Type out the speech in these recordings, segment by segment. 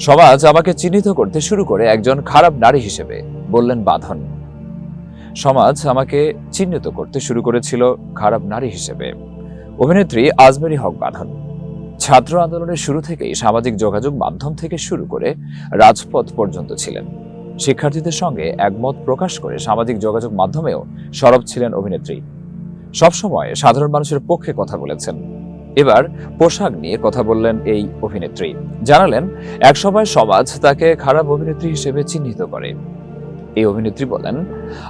সমাজ আমাকে চিহ্নিত করতে শুরু করে একজন খারাপ নারী হিসেবে বললেন বাঁধন। সমাজ আমাকে চিহ্নিত করতে শুরু করেছিল খারাপ নারী হিসেবে। অভিনেত্রী আজমেরি হক বাঁধন। ছাত্র আন্দোলনের শুরু থেকেই সামাজিক যোগাযোগ মাধ্যম থেকে শুরু করে রাজপথ পর্যন্ত ছিলেন। শিক্ষার্থীদের সঙ্গে একমত প্রকাশ করে সামাজিক যোগাযোগ মাধ্যমেও সরব ছিলেন অভিনেত্রী। সবসময় সাধারণ মানুষের পক্ষে কথা বলেছেন। এবার পোশাক নিয়ে কথা বললেন এই অভিনেত্রী। জানালেন, একসময় সমাজ তাকে খারাপ অভিনেত্রী হিসেবে চিহ্নিত করে। এই অভিনেত্রী বলেন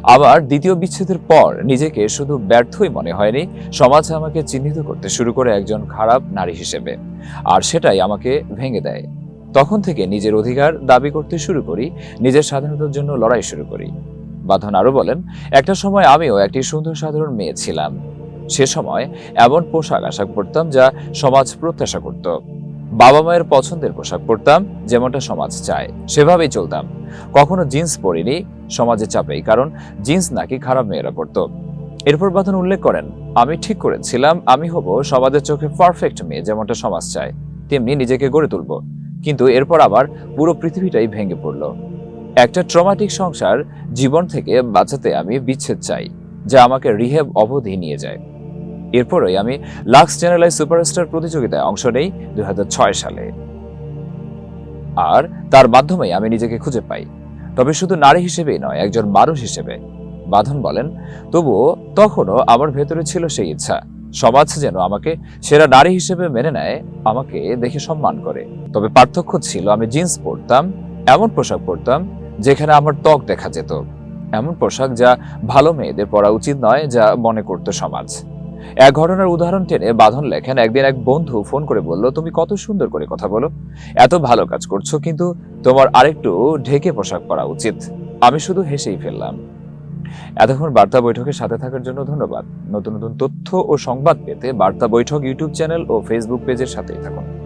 আবার দ্বিতীয় বিচ্ছেদের পর নিজেকে শুধু ব্যর্থই মনে হয়নি, সমাজ আমাকে চিহ্নিত করতে শুরু করে একজন খারাপ নারী হিসেবে, আর সেটাই আমাকে ভেঙে দেয়। তখন থেকে নিজের অধিকার দাবি করতে শুরু করি, নিজের স্বাধীনতার জন্য লড়াই শুরু করি। বাঁধন আরও বলেন, একটা সময় আমিও একটি সুন্দর সাধারণ মেয়ে ছিলাম। সে সময় এমন পোশাক আশাক পরতাম যা সমাজ প্রত্যাশা করত। বাবা মায়ের পছন্দের পোশাক পরতাম যেমনটা সমাজ চায়, সেভাবেই চলতাম। কখনো জিন্স পরিনি, সমাজে চাপেই, কারণ জিন্স নাকি খারাপ মেয়েরা পরতো। এরপর বাঁধন উল্লেখ করেন, আমি ঠিক করেছিলাম, আমি হব সমাজের চোখে পারফেক্ট মেয়ে যেমনটা সমাজ চায়, তেমনি নিজেকে গড়ে তুলব। কিন্তু এরপর আবার পুরো পৃথিবীটাই ভেঙে পড়ল। একটা ট্রমাটিক সংসার জীবন থেকে বাঁচাতে আমি বিচ্ছেদ চাই, যা আমাকে রিহেব অবধি নিয়ে যায়। এরপরই আমি লাক্স চ্যানেলাই সুপারস্টার প্রতিযোগিতায় অংশ নেই দুই হাজার ছয় সালে। আর তার মাধ্যমেই আমি নিজেকে খুঁজে পাই। তবে শুধু নারী হিসেবেই নয়, একজন মানুষ হিসেবে। বাঁধন বলেন, তবুও তখনও আমার ভেতরে ছিল সেই ইচ্ছা। সমাজ যেন আমাকে সেরা নারী হিসেবে মেনে নেয়, আমাকে দেখে সম্মান করে। তবে পার্থক্য ছিল, আমি জিন্স পরতাম, এমন পোশাক পরতাম, যেখানে আমার ত্বক দেখা যেত। এমন পোশাক যা ভালো মেয়েদের পরা উচিত নয়, যা মনে করত সমাজ। এক ঘটনার উদাহরণ টেনে বাঁধন লেখেন একদিন এক বন্ধু ফোন করে বলল, তুমি কত সুন্দর করে কথা বলো। এত ভালো কাজ করছ, কিন্তু তোমার আরেকটু ঢেকে পোশাক পরা উচিত। আমি শুধু হেসেই ফেললাম। এতক্ষণ বার্তা বৈঠকের সাথে থাকার জন্য ধন্যবাদ। নতুন নতুন তথ্য ও সংবাদ পেতে বার্তা বৈঠক ইউটিউব চ্যানেল ও ফেসবুক পেজের সাথেই থাকুন।